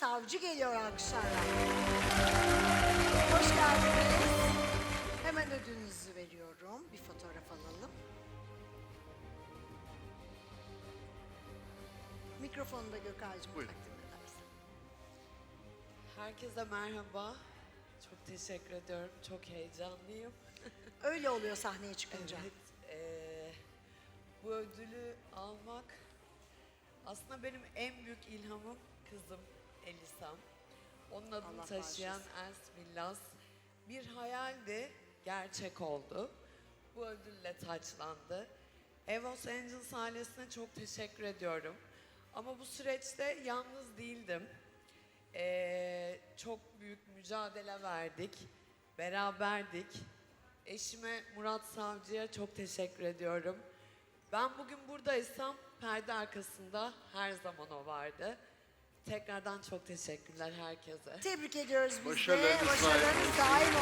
Savcı geliyor alkışlarla. Hoş geldiniz. Hemen ödülünüzü veriyorum. Bir fotoğraf alalım. Mikrofonu da Gökhan'cığım takdim edersin. Herkese merhaba. Çok teşekkür ediyorum. Çok heyecanlıyım. Öyle oluyor sahneye çıkınca. Evet. eee, bu ödülü almak aslında benim en büyük ilhamım kızım Elisam. Onun adını Allah taşıyan Els Villas. Bir hayaldi, gerçek oldu. Bu ödülle taçlandı. Evos Angels ailesine çok teşekkür ediyorum. Ama bu süreçte yalnız değildim. Ee, çok büyük mücadele verdik, beraberdik. Eşime Murat Savcı'ya çok teşekkür ediyorum. Ben bugün buradaysam perde arkasında her zaman o vardı. Tekrardan çok teşekkürler herkese. Tebrik ediyoruz biz de. Başarılarınız daim.